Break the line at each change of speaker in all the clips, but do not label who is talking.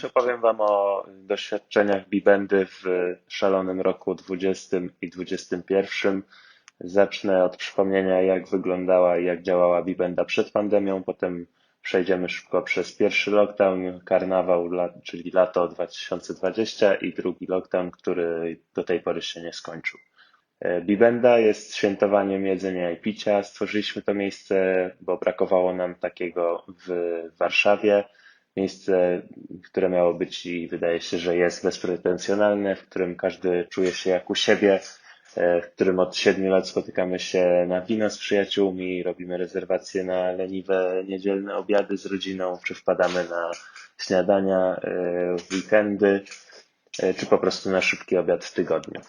Dziś opowiem Wam o doświadczeniach Bibendy w szalonym roku 20 i 21. Zacznę od przypomnienia, jak wyglądała i jak działała Bibenda przed pandemią, potem przejdziemy szybko przez pierwszy lockdown, karnawał, czyli lato 2020 i drugi lockdown, który do tej pory się nie skończył. E, Bibenda jest świętowaniem jedzenia i picia. Stworzyliśmy to miejsce, bo brakowało nam takiego w Warszawie. Miejsce, które miało być i wydaje się, że jest bezpretensjonalne, w którym każdy czuje się jak u siebie, e, w którym od siedmiu lat spotykamy się na wino z przyjaciółmi, robimy rezerwacje na leniwe niedzielne obiady z rodziną, czy wpadamy na śniadania e, w weekendy, e, czy po prostu na szybki obiad w tygodniu.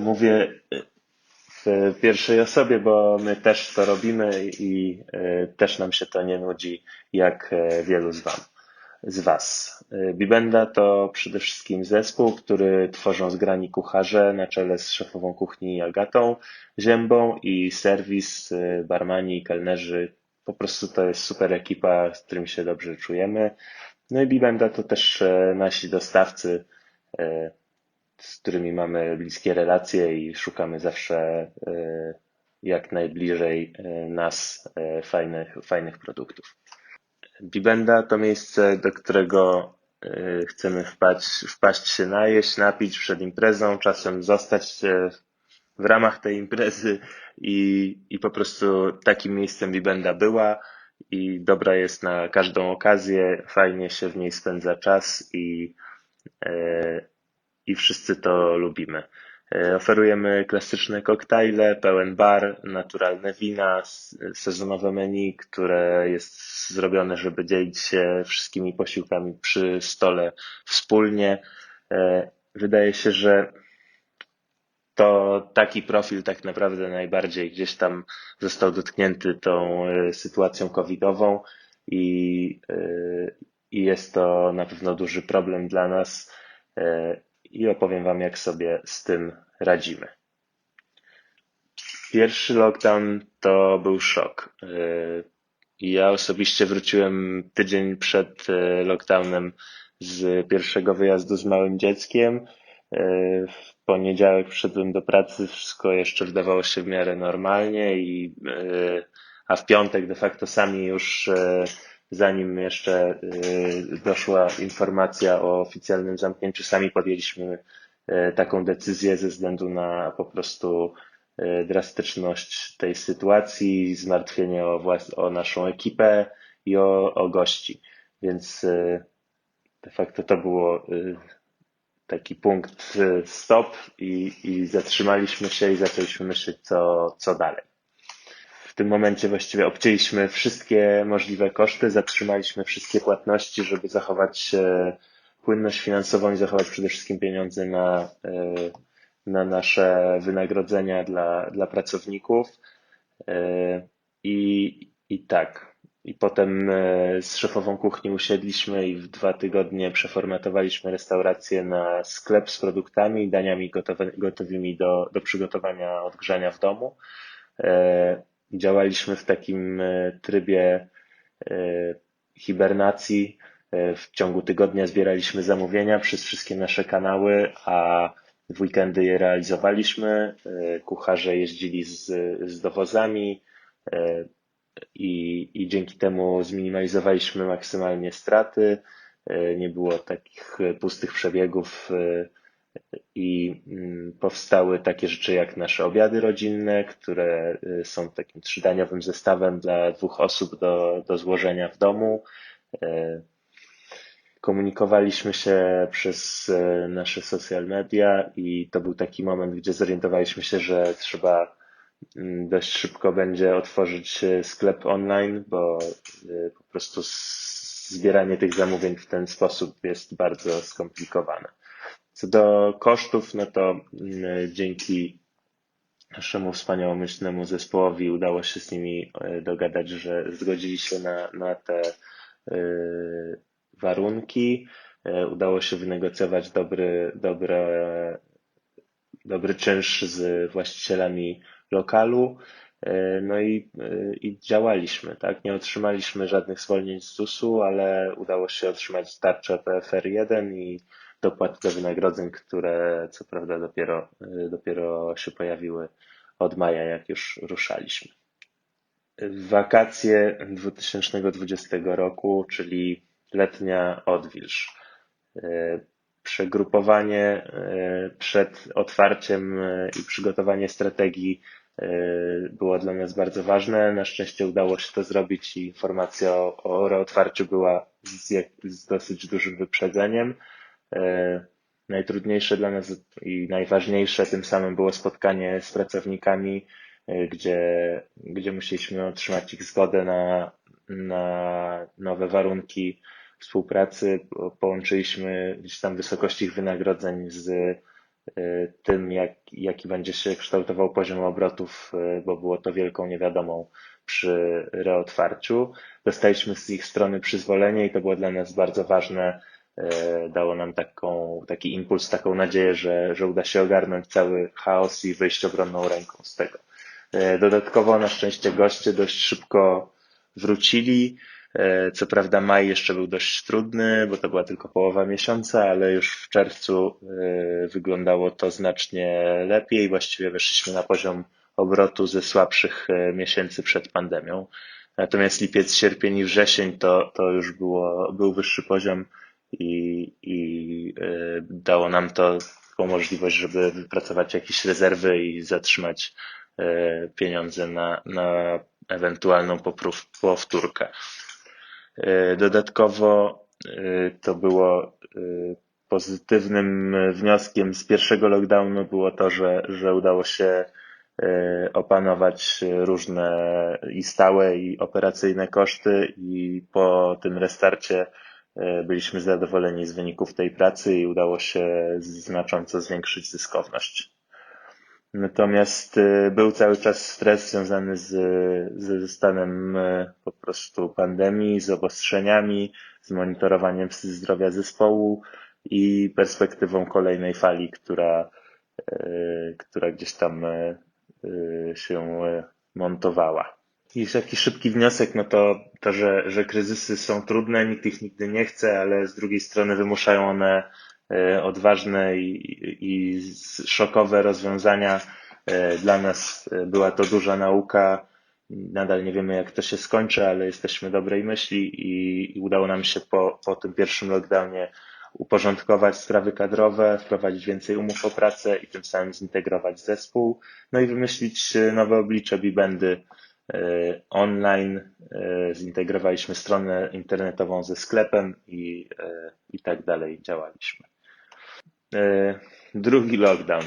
Mówię w pierwszej osobie, bo my też to robimy i też nam się to nie nudzi, jak wielu z Wam z Was. Bibenda to przede wszystkim zespół, który tworzą zgrani kucharze na czele z szefową kuchni Agatą Ziębą i serwis, barmani i kelnerzy. Po prostu to jest super ekipa, z którym się dobrze czujemy. No i Bibenda to też e, nasi dostawcy, e, z którymi mamy bliskie relacje i szukamy zawsze e, jak najbliżej nas fajnych, fajnych produktów. Bibenda to miejsce, do którego e, chcemy wpaść, wpaść się najeść, napić przed imprezą, czasem zostać w ramach tej imprezy i, i po prostu takim miejscem Bibenda była i dobra jest na każdą okazję, fajnie się w niej spędza czas i, e, i wszyscy to lubimy. E, oferujemy klasyczne koktajle, pełen bar, naturalne wina, sezonowe menu, które jest zrobione, żeby dzielić się wszystkimi posiłkami przy stole wspólnie. E, wydaje się, że to taki profil tak naprawdę najbardziej gdzieś tam został dotknięty tą e, sytuacją covidową i, i jest to na pewno duży problem dla nas i opowiem Wam, jak sobie z tym radzimy. Pierwszy lockdown to był szok. Yy, ja osobiście wróciłem tydzień przed yy, lockdownem z pierwszego wyjazdu z małym dzieckiem. Yy, w poniedziałek wszedłem do pracy, wszystko jeszcze wydawało się w miarę normalnie i a w piątek de facto sami już zanim jeszcze y, doszła informacja o oficjalnym zamknięciu, sami podjęliśmy y, taką decyzję ze względu na po prostu y, drastyczność tej sytuacji, zmartwienie o, włas- o naszą ekipę i o, o gości. Więc de facto to było taki punkt stop i, i zatrzymaliśmy się i zaczęliśmy myśleć, co, co dalej tym momencie właściwie obcięliśmy wszystkie możliwe koszty, zatrzymaliśmy wszystkie płatności, żeby zachować e, płynność finansową i zachować przede wszystkim pieniądze na, e, na nasze wynagrodzenia dla, dla pracowników. E, I, I tak. I potem z szefową kuchni usiedliśmy i w dwa tygodnie przeformatowaliśmy restaurację na sklep z produktami daniami gotowymi do, do przygotowania odgrzania w domu działaliśmy w takim e, trybie e, hibernacji. E, w ciągu tygodnia zbieraliśmy zamówienia przez wszystkie nasze kanały, a w weekendy je realizowaliśmy. Kucharze jeździli z, z dowozami i, i dzięki temu zminimalizowaliśmy maksymalnie straty. Nie było takich pustych przebiegów i mm, powstały takie rzeczy jak nasze obiady rodzinne, które y, są takim trzydaniowym zestawem dla dwóch osób do, do złożenia w domu. Y, komunikowaliśmy się przez y, nasze social media i to był taki moment, gdzie zorientowaliśmy się, że trzeba mm, dość szybko będzie otworzyć sklep online, bo po prostu zbieranie tych zamówień w ten sposób jest bardzo skomplikowane. Co do kosztów, no to mm, dzięki naszemu wspaniałomyślnemu zespołowi udało się z nimi e, dogadać, że zgodzili się na, na te e, warunki. E, udało się wynegocjować dobry, dobry, dobry czynsz z właścicielami lokalu. No i, i działaliśmy, tak? Nie otrzymaliśmy żadnych zwolnień z ZUS-u, ale udało się otrzymać tarczę PFR1 i dopłat do wynagrodzeń, które co prawda dopiero, dopiero się pojawiły od maja, jak już ruszaliśmy. Wakacje 2020 roku, czyli letnia odwilż. Przegrupowanie przed otwarciem i przygotowanie strategii było dla nas bardzo ważne. Na szczęście udało się to zrobić i informacja o, o reotwarciu była z, z dosyć dużym wyprzedzeniem. Najtrudniejsze dla nas i najważniejsze tym samym było spotkanie z pracownikami, gdzie, gdzie musieliśmy otrzymać ich zgodę na, na nowe warunki współpracy. Połączyliśmy gdzieś tam wysokość ich wynagrodzeń z tym, jak, jaki będzie się kształtował poziom obrotów, bo było to wielką niewiadomą przy reotwarciu. Dostaliśmy z ich strony przyzwolenie i to było dla nas bardzo ważne. Dało nam taką, taki impuls, taką nadzieję, że, że uda się ogarnąć cały chaos i wyjść obronną ręką z tego. Dodatkowo na szczęście goście dość szybko wrócili. Co prawda maj jeszcze był dość trudny, bo to była tylko połowa miesiąca, ale już w czerwcu wyglądało to znacznie lepiej. Właściwie weszliśmy na poziom obrotu ze słabszych miesięcy przed pandemią. Natomiast lipiec, sierpień i wrzesień to, to już było, był wyższy poziom i, i dało nam to taką możliwość, żeby wypracować jakieś rezerwy i zatrzymać pieniądze na, na ewentualną powtórkę. Dodatkowo to było pozytywnym wnioskiem z pierwszego lockdownu było to, że, że udało się opanować różne i stałe i operacyjne koszty i po tym restarcie byliśmy zadowoleni z wyników tej pracy i udało się znacząco zwiększyć zyskowność. Natomiast był cały czas stres związany z, ze stanem po prostu pandemii, z obostrzeniami, z monitorowaniem zdrowia zespołu i perspektywą kolejnej fali, która, która gdzieś tam się montowała. I taki szybki wniosek, no to, to że, że kryzysy są trudne, nikt ich nigdy nie chce, ale z drugiej strony wymuszają one odważne i, i szokowe rozwiązania. Dla nas była to duża nauka. Nadal nie wiemy, jak to się skończy, ale jesteśmy dobrej myśli i, i udało nam się po, po tym pierwszym lockdownie uporządkować sprawy kadrowe, wprowadzić więcej umów o pracę i tym samym zintegrować zespół, no i wymyślić nowe oblicze Bibendy online. Zintegrowaliśmy stronę internetową ze sklepem i, i tak dalej działaliśmy. Drugi lockdown.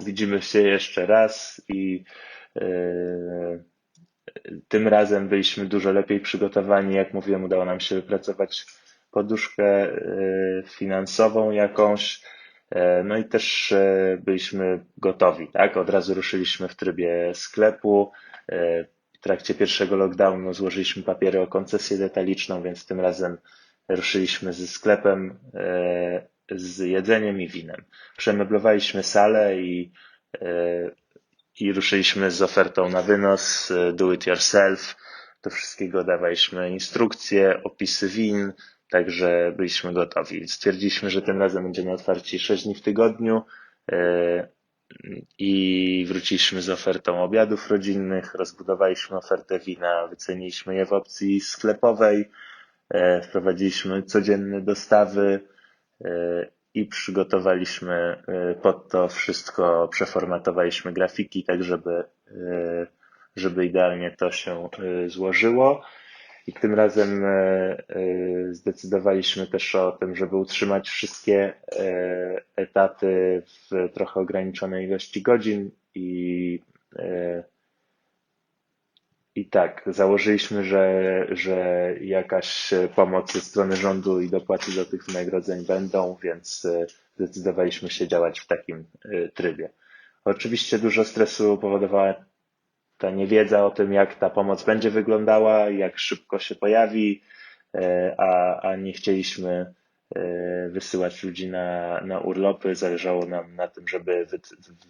Widzimy się jeszcze raz i tym razem byliśmy dużo lepiej przygotowani. Jak mówiłem, udało nam się wypracować poduszkę finansową jakąś. No i też byliśmy gotowi, tak? Od razu ruszyliśmy w trybie sklepu. W trakcie pierwszego lockdownu złożyliśmy papiery o koncesję detaliczną, więc tym razem ruszyliśmy ze sklepem z jedzeniem i winem. Przemeblowaliśmy salę i, i ruszyliśmy z ofertą na wynos, do it yourself. Do wszystkiego dawaliśmy instrukcje, opisy win, także byliśmy gotowi. Stwierdziliśmy, że tym razem będziemy otwarci 6 dni w tygodniu i wróciliśmy z ofertą obiadów rodzinnych, rozbudowaliśmy ofertę wina, wyceniliśmy je w opcji sklepowej, wprowadziliśmy codzienne dostawy, i przygotowaliśmy pod to wszystko, przeformatowaliśmy grafiki, tak żeby, żeby idealnie to się złożyło. I tym razem zdecydowaliśmy też o tym, żeby utrzymać wszystkie etaty w trochę ograniczonej ilości godzin i i tak, założyliśmy, że, że jakaś pomoc ze strony rządu i dopłaty do tych wynagrodzeń będą, więc zdecydowaliśmy się działać w takim trybie. Oczywiście dużo stresu powodowała ta niewiedza o tym, jak ta pomoc będzie wyglądała, jak szybko się pojawi, a, a nie chcieliśmy wysyłać ludzi na, na urlopy. Zależało nam na tym, żeby wy,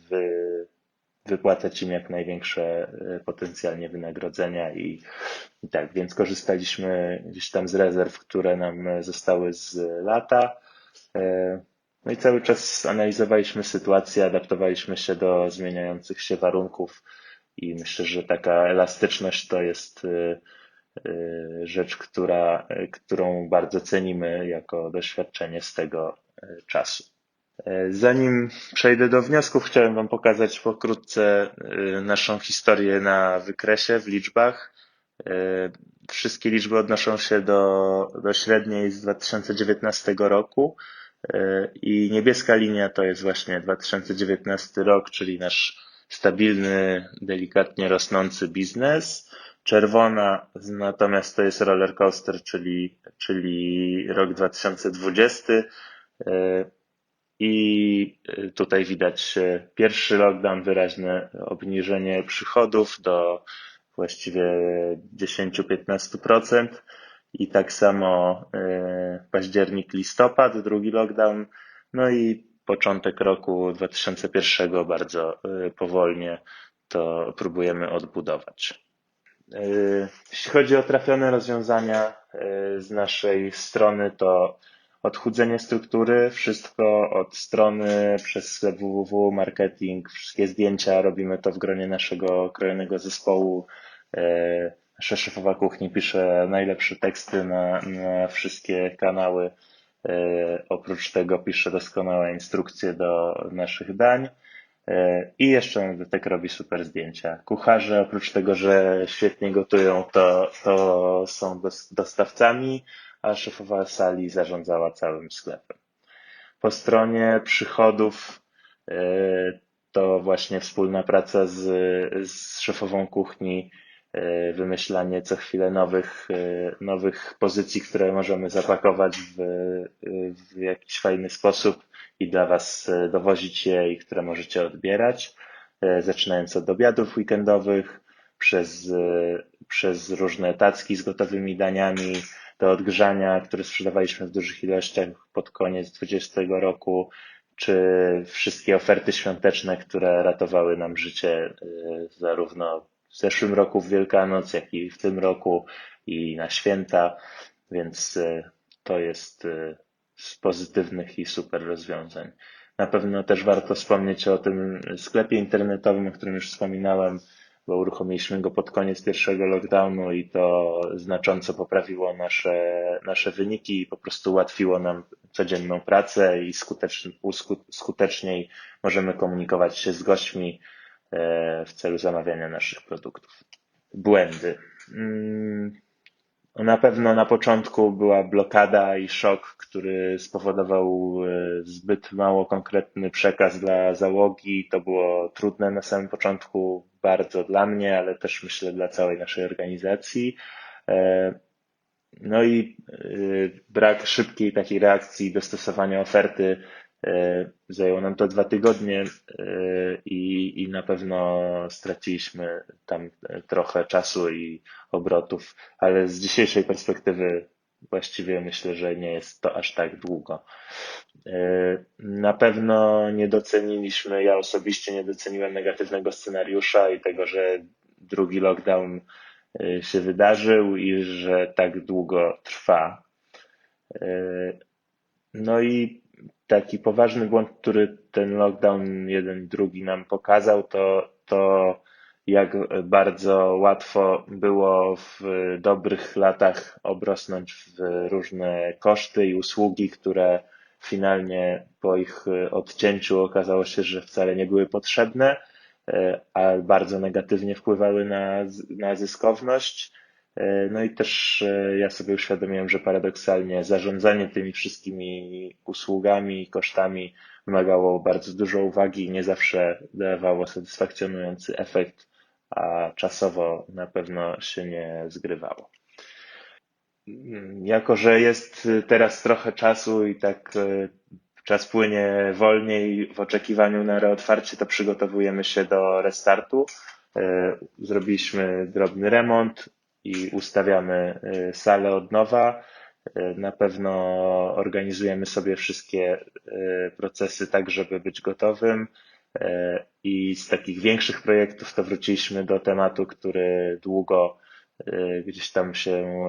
wy, wypłacać im jak największe potencjalnie wynagrodzenia i, i tak, więc korzystaliśmy gdzieś tam z rezerw, które nam zostały z lata. No i cały czas analizowaliśmy sytuację, adaptowaliśmy się do zmieniających się warunków i myślę, że taka elastyczność to jest y, y, rzecz, która, którą bardzo cenimy jako doświadczenie z tego y, czasu. Zanim przejdę do wniosków, chciałem Wam pokazać pokrótce naszą historię na wykresie w liczbach. Wszystkie liczby odnoszą się do, do średniej z 2019 roku. I niebieska linia to jest właśnie 2019 rok, czyli nasz stabilny, delikatnie rosnący biznes. Czerwona natomiast to jest roller coaster, czyli, czyli rok 2020. I tutaj widać pierwszy lockdown, wyraźne obniżenie przychodów do właściwie 10-15%. I tak samo październik, listopad, drugi lockdown, no i początek roku 2001 bardzo e, powolnie to próbujemy odbudować. E, jeśli chodzi o trafione rozwiązania z naszej strony, to odchudzenie struktury, wszystko od strony przez www, marketing, wszystkie zdjęcia robimy to w gronie naszego krojonego zespołu Nasza szefowa kuchni pisze najlepsze teksty na, na wszystkie kanały. E, oprócz tego pisze doskonałe instrukcje do naszych dań. E, I jeszcze dodatek robi super zdjęcia. Kucharze, oprócz tego, że świetnie gotują, to, to są dostawcami, a szefowa sali zarządzała całym sklepem. Po stronie przychodów e, to właśnie wspólna praca z, z szefową kuchni wymyślanie co chwilę nowych, e, nowych pozycji, które możemy zapakować w, w jakiś fajny sposób i dla Was e, dowozić je i które możecie odbierać. Zaczynając od obiadów weekendowych, przez, przez różne tacki z gotowymi daniami, do odgrzania, które sprzedawaliśmy w dużych ilościach pod koniec 2020 roku, czy wszystkie oferty świąteczne, które ratowały nam życie zarówno w zeszłym roku w Wielkanoc, jak i w tym roku i na święta, więc e, to jest e, z pozytywnych i super rozwiązań. Na pewno też warto wspomnieć o tym sklepie internetowym, o którym już wspominałem, bo uruchomiliśmy go pod koniec pierwszego lockdownu i to znacząco poprawiło nasze, nasze wyniki i po prostu ułatwiło nam codzienną pracę i skuteczniej możemy komunikować się z gośćmi w celu zamawiania naszych produktów. Błędy. Mm, na pewno na początku była blokada i szok, który spowodował e, zbyt mało konkretny przekaz dla załogi. To było trudne na samym początku, bardzo dla mnie, ale też myślę dla całej naszej organizacji. E, no i brak szybkiej takiej reakcji, dostosowania oferty E, zajęło nam to dwa tygodnie e, i, i na pewno straciliśmy tam trochę czasu i obrotów, ale z dzisiejszej perspektywy właściwie myślę, że nie jest to aż tak długo. E, na pewno nie doceniliśmy, ja osobiście nie doceniłem negatywnego scenariusza i tego, że drugi lockdown się wydarzył i że tak długo trwa. No i taki poważny błąd, który ten lockdown jeden drugi nam pokazał, to, to jak bardzo łatwo było w dobrych latach obrosnąć w różne koszty i usługi, które finalnie po ich odcięciu okazało się, że wcale nie były potrzebne, a bardzo negatywnie wpływały na, na zyskowność. E, no i też e, ja sobie uświadomiłem, że paradoksalnie zarządzanie tymi wszystkimi usługami i kosztami wymagało bardzo dużo uwagi i nie zawsze dawało satysfakcjonujący efekt, a czasowo na pewno się nie zgrywało. Jako, że jest teraz trochę czasu i tak e, czas płynie wolniej w oczekiwaniu na reotwarcie, to przygotowujemy się do restartu. Zrobiliśmy drobny remont, i ustawiamy y, salę od nowa. Y, na pewno organizujemy sobie wszystkie y, procesy tak, żeby być gotowym. I z takich większych projektów to wróciliśmy do tematu, który długo gdzieś tam się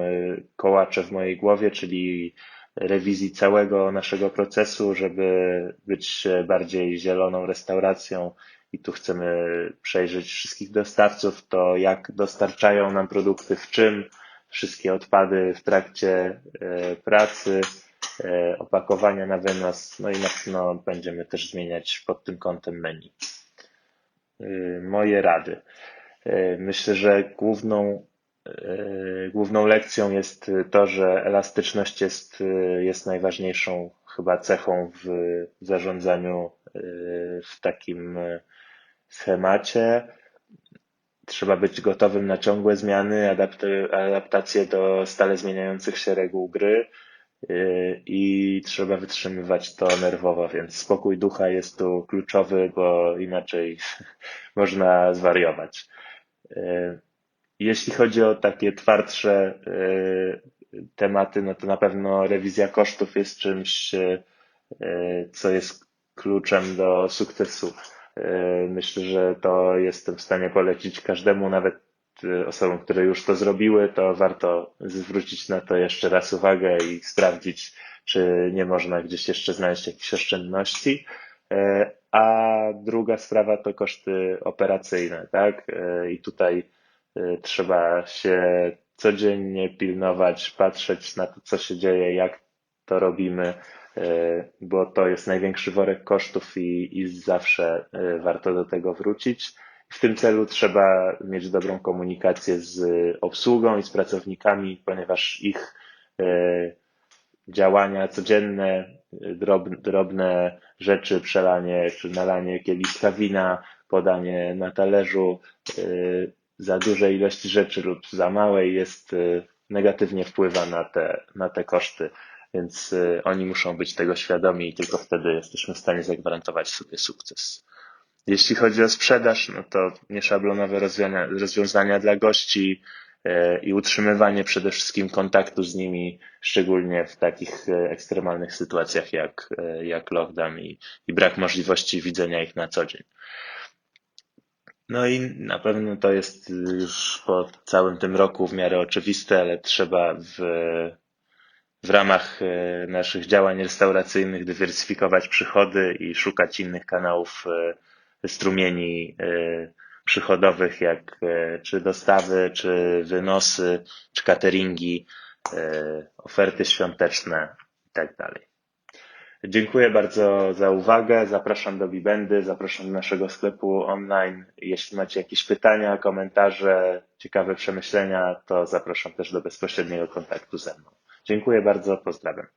kołacze w mojej głowie, czyli rewizji całego naszego procesu, żeby być bardziej zieloną restauracją. I tu chcemy przejrzeć wszystkich dostawców, to jak dostarczają nam produkty, w czym, wszystkie odpady w trakcie pracy, E, opakowania na wynos, no i na pewno będziemy też zmieniać pod tym kątem menu. E, moje rady. E, myślę, że główną, główną lekcją jest to, że elastyczność jest, jest najważniejszą chyba cechą w zarządzaniu w takim schemacie. Trzeba być gotowym na ciągłe zmiany, adaptacje do stale zmieniających się reguł gry Yy, i trzeba wytrzymywać to nerwowo, więc spokój ducha jest tu kluczowy, bo inaczej można zwariować. Yy, jeśli chodzi o takie twardsze yy, tematy, no to na pewno rewizja kosztów jest czymś, co jest kluczem do sukcesu. Myślę, że to jestem w stanie polecić każdemu, nawet osobom, które już to zrobiły, to warto zwrócić na to jeszcze raz uwagę i sprawdzić, czy nie można gdzieś jeszcze znaleźć jakichś oszczędności. E, a druga sprawa to koszty operacyjne, tak? E, I tutaj e, trzeba się codziennie pilnować, patrzeć na to, co się dzieje, jak to robimy, bo to jest największy worek kosztów i, i zawsze warto do tego wrócić. W tym celu trzeba mieć dobrą komunikację z obsługą i z pracownikami, ponieważ ich e, działania codzienne, drobne, drobne rzeczy, przelanie czy nalanie kieliszka wina, podanie na talerzu, e, za dużej ilości rzeczy lub za małej jest e, negatywnie wpływa na te, na te koszty, więc oni muszą być tego świadomi i tylko wtedy jesteśmy w stanie zagwarantować sobie sukces. Jeśli chodzi o sprzedaż, no to nieszablonowe rozwiązania, rozwiązania dla gości e, i utrzymywanie przede wszystkim kontaktu z nimi, szczególnie w takich e, ekstremalnych sytuacjach jak, jak lockdown i, i brak możliwości widzenia ich na co dzień. No i na pewno to jest już po całym tym roku w miarę oczywiste, ale trzeba w, w ramach naszych działań restauracyjnych dywersyfikować przychody i szukać innych kanałów strumieni e, przychodowych, jak e, czy dostawy, czy wynosy, czy cateringi, e, oferty świąteczne i tak. Dziękuję bardzo za uwagę. Zapraszam do Bibendy, zapraszam do naszego sklepu online. Jeśli macie jakieś pytania, komentarze, ciekawe przemyślenia, to zapraszam też do bezpośredniego kontaktu ze mną. Dziękuję bardzo, pozdrawiam.